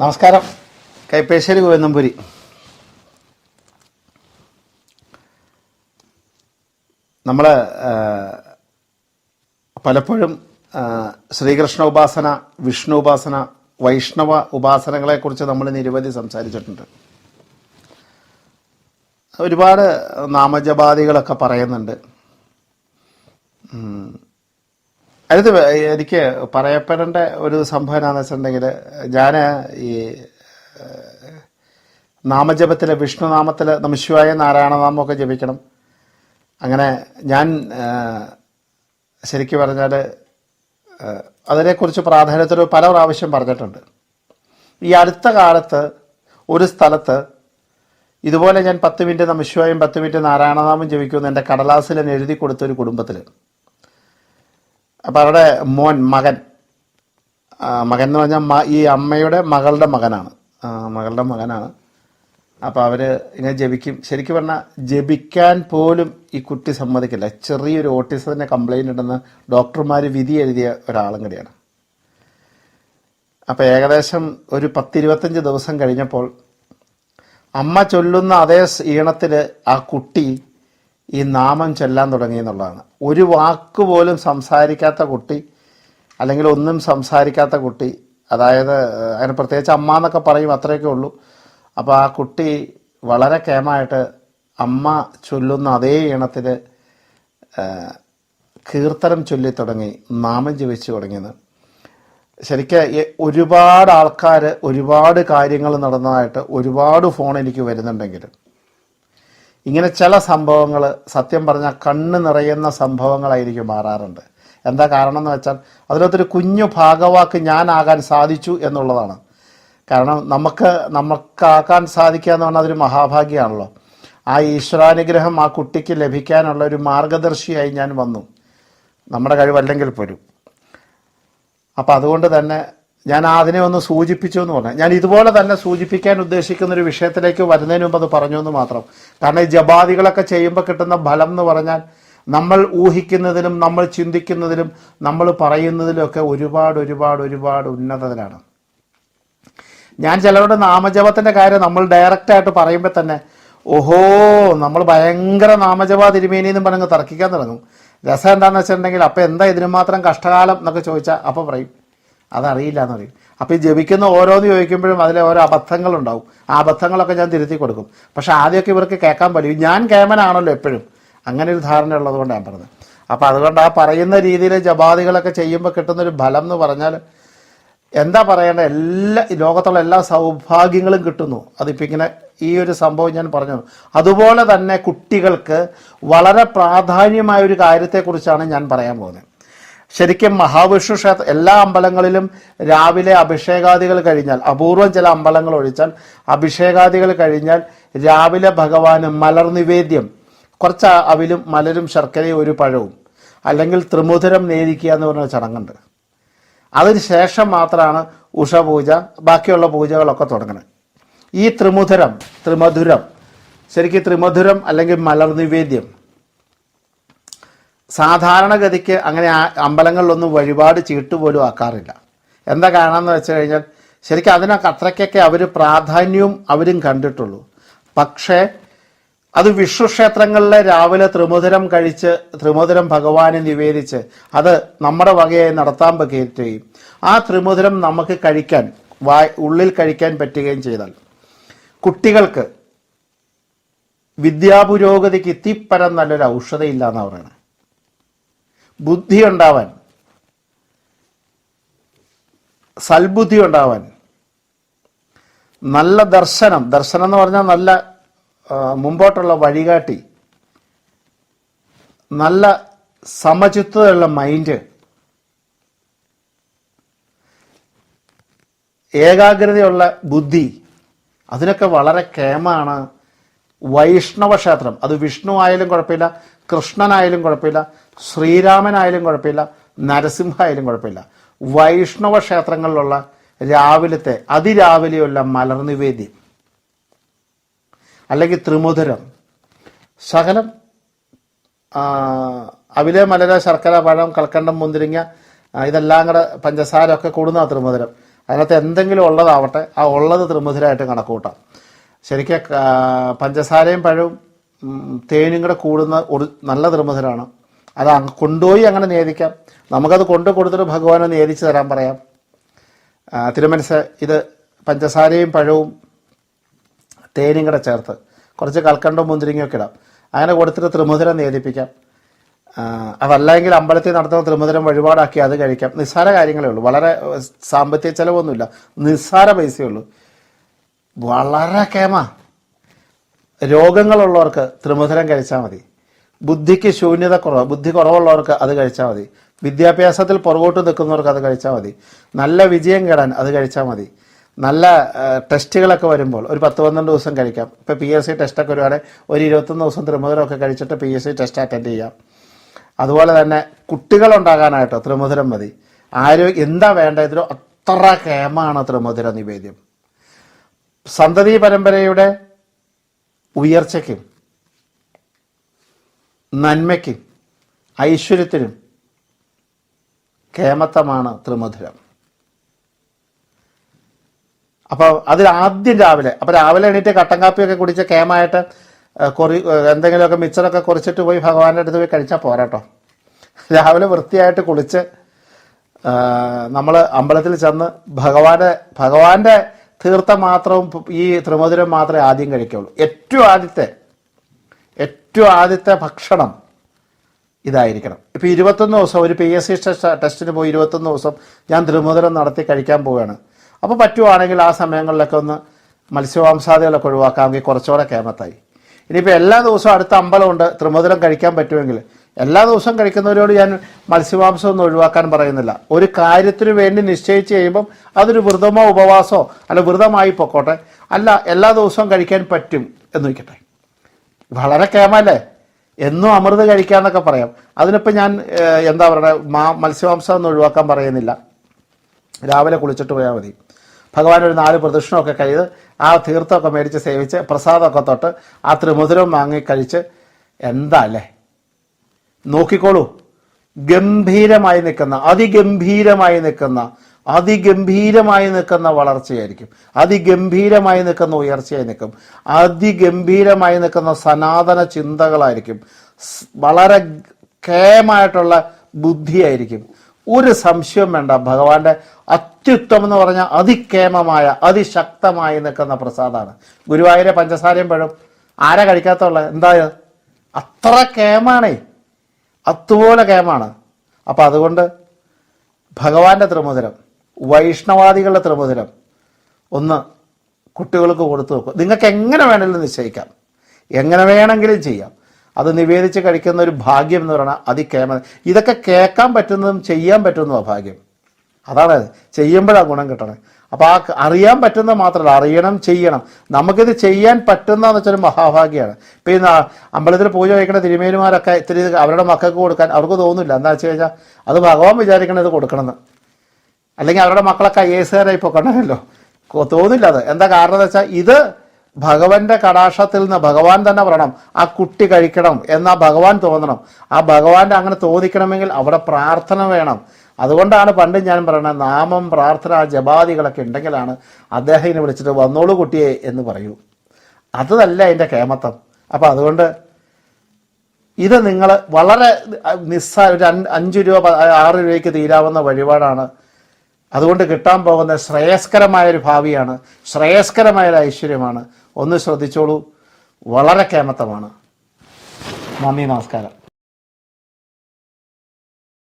നമസ്കാരം. കൈപ്പേശ്ശേരി ഗോവിന്ദംപുരി നമ്മൾ പലപ്പോഴും ശ്രീകൃഷ്ണ ഉപാസന വിഷ്ണു ഉപാസന വൈഷ്ണവ ഉപാസനകളെക്കുറിച്ച് നമ്മൾ നിരവധി സംസാരിച്ചിട്ടുണ്ട്. ഒരുപാട് നാമജപാദികളൊക്കെ പറയുന്നുണ്ട്. അടുത്ത് എനിക്ക് പറയപ്പെടേണ്ട ഒരു സംഭവം എന്താണെന്ന് വെച്ചിട്ടുണ്ടെങ്കിൽ ഞാൻ ഈ നാമജപത്തിൽ വിഷ്ണു നാമത്തിൽ നമശിവായ നാരായണനാമമൊക്കെ ജപിക്കണം. അങ്ങനെ ഞാൻ ശരിക്കും പറഞ്ഞാൽ അതിനെക്കുറിച്ച് പ്രാധാന്യത്തിൽ പല പ്രാവശ്യം പറഞ്ഞിട്ടുണ്ട്. ഈ അടുത്ത കാലത്ത് ഒരു സ്ഥലത്ത് ഇതുപോലെ ഞാൻ പത്ത് മിനിറ്റ് നമശിവായും പത്ത് മിനിറ്റ് നാരായണനാമം ജപിക്കുമെന്ന് എന്റെ കടലാസിൽ ഞാൻ എഴുതി കൊടുത്ത ഒരു കുടുംബത്തിൽ അപ്പം അവരുടെ മോൻ മകൻ. മകൻ എന്ന് പറഞ്ഞാൽ ഈ അമ്മയുടെ മകളുടെ മകനാണ്. മകളുടെ മകനാണ്. അപ്പോൾ അവർ ഇങ്ങനെ ജപിക്കും. ശരിക്കും പറഞ്ഞാൽ ജപിക്കാൻ പോലും ഈ കുട്ടി സമ്മതിക്കില്ല. ചെറിയൊരു ഓട്ടിസത്തിന്റെ കംപ്ലൈന്റ് ഉണ്ടെന്ന് ഡോക്ടർമാർ വിധി എഴുതിയ ഒരാളും കൂടിയാണ്. അപ്പോൾ ഏകദേശം ഒരു പത്തിരുപത്തഞ്ച് ദിവസം കഴിഞ്ഞപ്പോൾ അമ്മ ചൊല്ലുന്ന അതേ ഈണത്തിൽ ആ കുട്ടി ഈ നാമം ചെല്ലാൻ തുടങ്ങി എന്നുള്ളതാണ്. ഒരു വാക്ക് പോലും സംസാരിക്കാത്ത കുട്ടി അല്ലെങ്കിൽ ഒന്നും സംസാരിക്കാത്ത കുട്ടി അതായത് അതിന് പ്രത്യേകിച്ച് അമ്മ എന്നൊക്കെ പറയും അത്രയൊക്കെ ഉള്ളൂ. അപ്പോൾ ആ കുട്ടി വളരെ കേമായിട്ട് അമ്മ ചൊല്ലുന്ന അതേ ഇണത്തിൽ കീർത്തനം ചൊല്ലി തുടങ്ങി നാമം ജപിച്ചു തുടങ്ങിയത്. ശരിക്ക് ഒരുപാട് ആൾക്കാർ ഒരുപാട് കാര്യങ്ങൾ നടന്നതായിട്ട് ഒരുപാട് ഫോൺ എനിക്ക് വരുന്നുണ്ടെങ്കിലും ഇങ്ങനെ ചില സംഭവങ്ങൾ സത്യം പറഞ്ഞാൽ കണ്ണ് നിറയുന്ന സംഭവങ്ങളായിരിക്കും മാറാറുണ്ട്. എന്താ കാരണം എന്ന് വെച്ചാൽ അതിനകത്തൊരു കുഞ്ഞു ഭാഗവാക്ക് ഞാനാകാൻ സാധിച്ചു എന്നുള്ളതാണ്. കാരണം നമുക്ക് നമുക്കാക്കാൻ സാധിക്കുക എന്ന് പറഞ്ഞാൽ അതൊരു മഹാഭാഗ്യമാണല്ലോ. ആ ഈശ്വരാനുഗ്രഹം ആ കുട്ടിക്ക് ലഭിക്കാനുള്ള ഒരു മാർഗദർശിയായി ഞാൻ വന്നു. നമ്മുടെ കഴിവല്ലെങ്കിൽ പോലും. അപ്പം അതുകൊണ്ട് തന്നെ ഞാൻ അതിനെ ഒന്ന് സൂചിപ്പിച്ചു എന്ന് പറഞ്ഞു. ഞാൻ ഇതുപോലെ തന്നെ സൂചിപ്പിക്കാൻ ഉദ്ദേശിക്കുന്ന ഒരു വിഷയത്തിലേക്ക് വരുന്നതിന് മുമ്പ് അത് പറഞ്ഞു എന്ന് മാത്രം. കാരണം ഈ ജപാദികളൊക്കെ ചെയ്യുമ്പോൾ കിട്ടുന്ന ഫലം എന്ന് പറഞ്ഞാൽ നമ്മൾ ഊഹിക്കുന്നതിലും നമ്മൾ ചിന്തിക്കുന്നതിലും നമ്മൾ പറയുന്നതിലും ഒക്കെ ഒരുപാട് ഒരുപാട് ഒരുപാട് ഉന്നതത്തിലാണ് ഞാൻ ചിലരുടെ നാമജപത്തിന്റെ കാര്യം നമ്മൾ ഡയറക്റ്റ് ആയിട്ട് പറയുമ്പോൾ തന്നെ ഓഹോ നമ്മൾ ഭയങ്കര നാമജപ തിരുമേനി എന്ന് പറഞ്ഞ് തർക്കിക്കാൻ തുടങ്ങും. രസം എന്താണെന്ന് വെച്ചിട്ടുണ്ടെങ്കിൽ അപ്പോൾ എന്താ ഇതിന് മാത്രം കഷ്ടകാലം? എന്നൊക്കെ ചോദിച്ചാൽ അപ്പോൾ പറയും. അതറിയില്ല എന്ന് പറയും. അപ്പോൾ ഈ ജപിക്കുന്ന ഓരോന്ന് ചോദിക്കുമ്പോഴും അതിലെ ഓരോ അബദ്ധങ്ങളുണ്ടാവും. ആ അബദ്ധങ്ങളൊക്കെ ഞാൻ തിരുത്തി കൊടുക്കും. പക്ഷേ ആദ്യമൊക്കെ ഇവർക്ക് കേൾക്കാൻ പറ്റും. ഞാൻ കേമനാണല്ലോ എപ്പോഴും. അങ്ങനെ ഒരു ധാരണ ഉള്ളതുകൊണ്ട് ഞാൻ പറഞ്ഞത്. അപ്പോൾ അതുകൊണ്ട് ആ പറയുന്ന രീതിയിൽ ജപാദികളൊക്കെ ചെയ്യുമ്പോൾ കിട്ടുന്നൊരു ഫലം എന്ന് പറഞ്ഞാൽ എന്താ പറയേണ്ട? എല്ലാ ലോകത്തുള്ള എല്ലാ സൗഭാഗ്യങ്ങളും കിട്ടുന്നു. അതിപ്പോൾ ഇങ്ങനെ ഈ ഒരു സംഭവം ഞാൻ പറഞ്ഞു. അതുപോലെ തന്നെ കുട്ടികൾക്ക് വളരെ പ്രാധാന്യമായ ഒരു കാര്യത്തെക്കുറിച്ചാണ് ഞാൻ പറയാൻ പോകുന്നത്. ശരിക്കും മഹാവിഷ്ണു ക്ഷേത്ര എല്ലാ അമ്പലങ്ങളിലും രാവിലെ അഭിഷേകാദികൾ കഴിഞ്ഞാൽ അപൂർവം ചില അമ്പലങ്ങൾ ഒഴിച്ചാൽ അഭിഷേകാദികൾ കഴിഞ്ഞാൽ രാവിലെ ഭഗവാന് മലർ നിവേദ്യം കുറച്ച് അവിലും മലരും ശർക്കരയും ഒരു പഴവും. അല്ലെങ്കിൽ ത്രിമുധുരം നേരിക്കുക എന്ന് പറഞ്ഞ ചടങ്ങുണ്ട്. അതിന് ശേഷം മാത്രമാണ് ഉഷപൂജ ബാക്കിയുള്ള പൂജകളൊക്കെ തുടങ്ങുന്നത്. ഈ ത്രിമുധുരം ത്രിമധുരം ശരിക്കും ത്രിമധുരം അല്ലെങ്കിൽ മലർ നിവേദ്യം സാധാരണഗതിക്ക് അങ്ങനെ അമ്പലങ്ങളിലൊന്നും വഴിപാട് ചീട്ട് പോലും ആക്കാറില്ല. എന്താ കാരണം എന്ന് വെച്ച് കഴിഞ്ഞാൽ ശരിക്കും അതിനൊക്കെ അത്രയ്ക്കൊക്കെ അവർ പ്രാധാന്യവും അവരും കണ്ടിട്ടുള്ളൂ. പക്ഷേ അത് വിഷ്ണുക്ഷേത്രങ്ങളിലെ രാവിലെ ത്രിമുതിരം കഴിച്ച് ത്രിമുതിരം ഭഗവാനെ നിവേദിച്ച് അത് നമ്മുടെ വകയായി നടത്താൻ പറ്റുകയും ആ ത്രിമുതിരം നമുക്ക് കഴിക്കാൻ വായ് ഉള്ളിൽ കഴിക്കാൻ പറ്റുകയും ചെയ്താൽ കുട്ടികൾക്ക് വിദ്യാപുരോഗതിക്ക് ഇത്തിപ്പരം നല്ലൊരു ഔഷധമില്ല എന്നാണ് പറയുന്നത് ബുദ്ധി ഉണ്ടാവാൻ സൽബുദ്ധി ഉണ്ടാവാൻ നല്ല ദർശനം ദർശനം എന്ന് പറഞ്ഞാൽ നല്ല മുമ്പോട്ടുള്ള വഴികാട്ടി നല്ല സമചിത്തതയുള്ള മൈൻഡ് ഏകാഗ്രതയുള്ള ബുദ്ധി അതിനൊക്കെ വളരെ കേമാണ് വൈഷ്ണവ ക്ഷേത്രം അത് വിഷ്ണു ആയാലും കുഴപ്പമില്ല കൃഷ്ണനായാലും കുഴപ്പമില്ല ശ്രീരാമനായാലും കുഴപ്പമില്ല നരസിംഹ ആയാലും കുഴപ്പമില്ല. വൈഷ്ണവ ക്ഷേത്രങ്ങളിലുള്ള രാവിലത്തെ അതിരാവിലെയുള്ള മലർനിവേദ്യം അല്ലെങ്കിൽ ത്രിമുധരം ശകലം ആ, അവിലെ മലര ശർക്കര പഴം കൽക്കണ്ടം മുന്തിരിങ്ങ ഇതെല്ലാം കൂടെ പഞ്ചസാര ഒക്കെ കൂടുന്ന ത്രിമധുരം. അതിനകത്ത് എന്തെങ്കിലും ഉള്ളതാവട്ടെ ആ ഉള്ളത് ത്രിമധുരമായിട്ട് കണക്കൂട്ടാം ശരിക്കും പഞ്ചസാരയും പഴവും തേനും കൂടെ കൂടുന്ന ഒരു നല്ല നിർമ്മിതരാണ് അത് കൊണ്ടുപോയി അങ്ങനെ നേദിക്കാം. നമുക്കത് കൊണ്ടു കൊടുത്തിട്ട് ഭഗവാനെ നേദിച്ച് തരാൻ പറയാം. തിരുമനസ് ഇത് പഞ്ചസാരയും പഴവും തേനും കൂടെ ചേർത്ത് കുറച്ച് കൽക്കണ്ടവും മുന്തിരിങ്ങയൊക്കെ ഇടാം. അങ്ങനെ കൊടുത്തിട്ട് ത്രിമുദരം നേദിപ്പിക്കാം. അതല്ലെങ്കിൽ അമ്പലത്തിൽ നടത്തുന്ന ത്രിമുദ്രം വഴിപാടാക്കി അത് കഴിക്കാം. നിസ്സാര കാര്യങ്ങളേ ഉള്ളൂ. വളരെ സാമ്പത്തിക ചിലവൊന്നുമില്ല. നിസ്സാര പൈസയേ ഉള്ളൂ. വളരെ കേമ. രോഗങ്ങളുള്ളവർക്ക് ത്രിമുധരം കഴിച്ചാൽ മതി. ബുദ്ധിക്ക് ശൂന്യത കുറവ് ബുദ്ധി കുറവുള്ളവർക്ക് അത് കഴിച്ചാൽ മതി. വിദ്യാഭ്യാസത്തിൽ പുറകോട്ട് നിൽക്കുന്നവർക്ക് അത് കഴിച്ചാൽ മതി. നല്ല വിജയം കേടാൻ അത് കഴിച്ചാൽ മതി. നല്ല ടെസ്റ്റുകളൊക്കെ വരുമ്പോൾ ഒരു പത്ത് പന്ത്രണ്ട് ദിവസം കഴിക്കാം. ഇപ്പോൾ പി എസ് സി ടെസ്റ്റൊക്കെ ഒരുപാട് ഒരു ഇരുപത്തൊന്ന് ദിവസം ത്രിമുധരമൊക്കെ കഴിച്ചിട്ട് P S C test attend ചെയ്യാം. അതുപോലെ തന്നെ കുട്ടികളുണ്ടാകാനായിട്ടോ ത്രിമുധരം മതി. ആരോഗ്യം എന്താ വേണ്ട ഇതിലോ അത്ര കേമാണ് ത്രിമുധര നിവേദ്യം. സന്തതി പരമ്പരയുടെ ഉയർച്ചയ്ക്കും നന്മയ്ക്കും ഐശ്വര്യത്തിനും കേമത്തമാണ് ത്രിമധുരം. അപ്പോൾ അതിൽ ആദ്യം രാവിലെ അപ്പോൾ രാവിലെ എണീറ്റ് കട്ടൻ കാപ്പിയൊക്കെ കുടിച്ച് കേമായിട്ട് കൊറി എന്തെങ്കിലുമൊക്കെ മിച്ചറൊക്കെ കുറിച്ചിട്ട് പോയി ഭഗവാന്റെ അടുത്ത് പോയി കഴിച്ചാൽ പോരാട്ടോ രാവിലെ വൃത്തിയായിട്ട് കുളിച്ച് നമ്മൾ അമ്പലത്തിൽ ചെന്ന് ഭഗവാന്റെ ഭഗവാന്റെ തീർത്ഥം മാത്രം ഈ ത്രിമധുരം മാത്രമേ ആദ്യം കഴിക്കുള്ളൂ. ഏറ്റവും ആദ്യത്തെ ഏറ്റവും ആദ്യത്തെ ഭക്ഷണം ഇതായിരിക്കണം. ഇപ്പം ഇരുപത്തൊന്ന് ദിവസം ഒരു പി എസ് സി ടെസ്റ്റിന് പോയി ഇരുപത്തൊന്ന് ദിവസം ഞാൻ ത്രിമുദരം നടത്തി കഴിക്കാൻ പോവുകയാണ്. അപ്പോൾ പറ്റുവാണെങ്കിൽ ആ സമയങ്ങളിലൊക്കെ ഒന്ന് മത്സ്യമാംസാദികളൊക്കെ ഒഴിവാക്കാമെങ്കിൽ കുറച്ചുകൂടെ കേമത്തായി. ഇനിയിപ്പോൾ എല്ലാ ദിവസവും അടുത്ത അമ്പലമുണ്ട് ത്രിമുദരം കഴിക്കാൻ പറ്റുമെങ്കിൽ എല്ലാ ദിവസവും കഴിക്കുന്നവരോട് ഞാൻ മത്സ്യമാംസം ഒന്നും ഒഴിവാക്കാൻ പറയുന്നില്ല. ഒരു കാര്യത്തിന് വേണ്ടി നിശ്ചയിച്ച് കഴിയുമ്പം അതൊരു വ്രതമോ ഉപവാസമോ അല്ല വ്രതമായി പൊക്കോട്ടെ. അല്ല എല്ലാ ദിവസവും കഴിക്കാൻ പറ്റും എന്ന് വയ്ക്കട്ടെ. വളരെ കേമല്ലേ? എന്നും അമൃത് കഴിക്കാന്നൊക്കെ പറയാം. അതിനിപ്പോൾ ഞാൻ എന്താ പറയുക മാ മത്സ്യമാംസം ഒന്നും ഒഴിവാക്കാൻ പറയുന്നില്ല. രാവിലെ കുളിച്ചിട്ട് പോയാൽ മതി. ഭഗവാൻ ഒരു നാല് പ്രദക്ഷിണമൊക്കെ കഴിത് ആ തീർത്ഥമൊക്കെ മേടിച്ച് സേവിച്ച് പ്രസാദമൊക്കെ തൊട്ട് ആ ത്രിമുദ്രം വാങ്ങി കഴിച്ച് എന്താ അല്ലേ? നോക്കിക്കോളൂ. ഗംഭീരമായി നിൽക്കുന്ന അതിഗംഭീരമായി നിൽക്കുന്ന അതിഗംഭീരമായി നിൽക്കുന്ന വളർച്ചയായിരിക്കും. അതിഗംഭീരമായി നിൽക്കുന്ന ഉയർച്ചയായി നിൽക്കും. അതിഗംഭീരമായി നിൽക്കുന്ന സനാതന ചിന്തകളായിരിക്കും. വളരെ കേമായിട്ടുള്ള ബുദ്ധിയായിരിക്കും. ഒരു സംശയവും വേണ്ട. ഭഗവാന്റെ അത്യുത്തമം എന്ന് പറഞ്ഞാൽ അതിക്കേമമായ അതിശക്തമായി നിൽക്കുന്ന പ്രസാദാണ്. ഗുരുവായൂരെ പഞ്ചസാരയും പഴം. ആരാ കഴിക്കാത്തുള്ള എന്തായത് അത്ര കേമാണേ അതുപോലെ കേമാണ്. അപ്പോൾ അതുകൊണ്ട് ഭഗവാന്റെ ത്രിമുദ്രം വൈഷ്ണവാദികളുടെ ത്രിമുദ്രം ഒന്ന് കുട്ടികൾക്ക് കൊടുത്തു നോക്കും നിങ്ങൾക്ക് എങ്ങനെ വേണമെങ്കിലും നിശ്ചയിക്കാം. എങ്ങനെ വേണമെങ്കിലും ചെയ്യാം. അത് നിവേദിച്ച് കഴിക്കുന്ന ഒരു ഭാഗ്യം എന്ന് പറയുന്നത് അതികേമ ഇതൊക്കെ കേൾക്കാൻ പറ്റുന്നതും ചെയ്യാൻ പറ്റുന്നതും ഭാഗ്യം. അതാണ്. അത്. ചെയ്യുമ്പോഴാണ് ഗുണം കിട്ടണേ. അപ്പോൾ ആ അറിയാൻ പറ്റുന്ന മാത്രമല്ല അറിയണം ചെയ്യണം. നമുക്കിത് ചെയ്യാൻ പറ്റുന്നതെന്ന് വെച്ചാൽ മഹാഭാഗ്യമാണ്. ഇപ്പം ഈ അമ്പലത്തിൽ പൂജ വയ്ക്കുന്ന തിരുമേനിമാരൊക്കെ ഇത്തിരി അവരുടെ മക്കൾക്ക് കൊടുക്കാൻ അവർക്ക് തോന്നുന്നില്ല എന്താ വെച്ച് കഴിഞ്ഞാൽ അത് ഭഗവാൻ വിചാരിക്കണത് കൊടുക്കണമെന്ന്. അല്ലെങ്കിൽ അവരുടെ മക്കളൊക്കെ ഐ എസ് കാരായി പൊക്കണമല്ലോ തോന്നില്ല അത്. എന്താ കാരണം എന്ന് വെച്ചാൽ ഇത് ഭഗവാന്റെ കടാക്ഷത്തിൽ നിന്ന് ഭഗവാൻ തന്നെ പറയണം ആ കുട്ടി കഴിക്കണം എന്നാ ഭഗവാൻ തോന്നണം. ആ ഭഗവാന്റെ അങ്ങനെ തോന്നിക്കണമെങ്കിൽ അവിടെ പ്രാർത്ഥന വേണം. അതുകൊണ്ടാണ് പണ്ട് ഞാൻ പറയുന്നത് നാമം പ്രാർത്ഥന ജപാദികളൊക്കെ ഉണ്ടെങ്കിലാണ് അദ്ദേഹം ഇതിനെ വിളിച്ചിട്ട് വന്നോളൂ കുട്ടിയെ എന്ന് പറയൂ. അതല്ല അതിന്റെ കേമത്തം അപ്പോൾ അതുകൊണ്ട് ഇത് നിങ്ങൾ വളരെ നിസ്സാര ഒരു അഞ്ച് രൂപ ആറ് രൂപയ്ക്ക് തീരാവുന്ന വഴിപാടാണ്. അതുകൊണ്ട് കിട്ടാൻ പോകുന്ന ശ്രേയസ്കരമായ ഒരു ഭാവിയാണ്. ശ്രേയസ്കരമായ ഒരു ഐശ്വര്യമാണ്. ഒന്ന് ശ്രദ്ധിച്ചോളൂ. വളരെ കേമത്തമാണ് നന്ദി നമസ്കാരം.